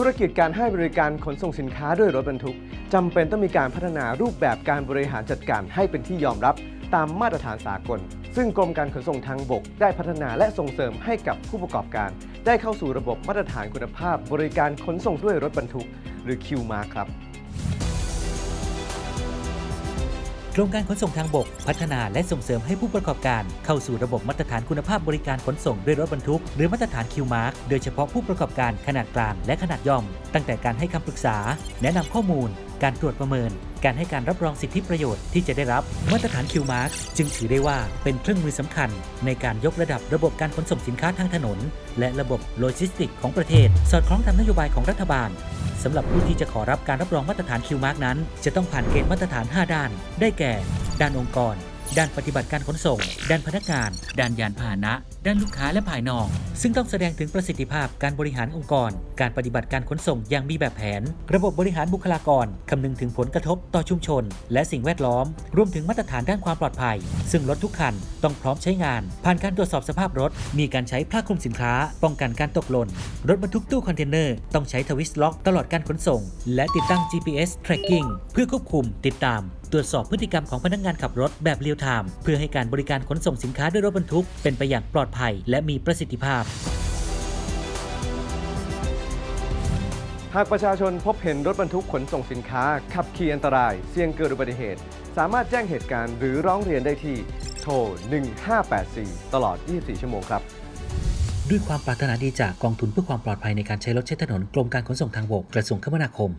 ุรกิจการให้บริการขนส่งสินค้าด้วยรถบรรทุกจำเป็นต้องมีการพัฒนารูปแบบการบริหารจัดการให้เป็นที่ยอมรับตามมาตรฐานสากล ซึ่งกรมการขนส่งทางบก ได้พัฒนาและส่งเสริมให้กับผู้ประกอบการ ได้เข้าสู่ระบบมาตรฐานคุณภาพ บริการขนส่งด้วยรถบรรทุก หรือ QMAR ครับ กรมการขนส่งทางบก พัฒนาและส่งเสริมให้ผู้ประกอบการเข้าสู่ระบบมาตรฐานคุณภาพบริการขนส่งด้วยรถบรรทุก หรือมาตรฐานคิวมาร์กโดยเฉพาะผู้ประกอบการขนาดกลางและขนาดย่อม ตั้งแต่การให้คำปรึกษา แนะนำข้อมูล การตรวจประเมิน การให้การรับรองสิทธิประโยชน์ที่จะได้รับมาตรฐานคิวมาร์กจึงถือได้ว่าเป็นเครื่องมือสำคัญ ในการยกระดับระบบการขนส่งสินค้าทางถนน และระบบโลจิสติกของประเทศ สอดคล้องตามนโยบายของรัฐบาลสำหรับผู้ที่จะขอรับการรับรองมาตรฐานคิวมาร์กนั้น จะต้องผ่านเกณฑ์มาตรฐาน 5 ด้าน ได้แก่ ด้านองค์กร ด้านปฏิบัติการขนส่ง ด้านพนักงาน ด้านยานพาหนะ ด้านลูกค้าและภายนอก ซึ่งต้องแสดงถึงประสิทธิภาพการบริหารองค์กร การปฏิบัติการขนส่งอย่างมีแบบแผน ระบบบริหารบุคลากร คำนึงถึงผลกระทบต่อชุมชน และสิ่งแวดล้อม รวมถึงมาตรฐานด้านความปลอดภัย ซึ่งรถทุกคันต้องพร้อมใช้งาน ผ่านการตรวจสอบสภาพรถ มีการใช้ผ้าคลุมสินค้า ป้องกันการตกหล่น รถบรรทุกตู้คอนเทนเนอร์ต้องใช้ทวิสล็อกตลอดการขนส่ง และติดตั้ง GPS tracking เพื่อควบคุมติดตาม ตรวจสอบพฤติกรรมของพนักงานขับรถแบบเรียลไทม์เพื่อให้การบริการขนส่งสินค้าด้วยรถบรรทุก เป็นไปอย่างปลอดภัย และมีประสิทธิภาพ หากประชาชนพบเห็นรถบรรทุกขนส่งสินค้า ขับขี่อันตราย เสี่ยงเกิดอุบัติเหตุ สามารถแจ้งเหตุการณ์หรือร้องเรียนได้ที่โทร 1584 ตลอด 24 ชั่วโมงครับด้วยความปรารถนาดีจากกองทุนเพื่อความปลอดภัยในการใช้รถใช้ถนนกรมการขนส่งทางบกกระทรวงคมนาคม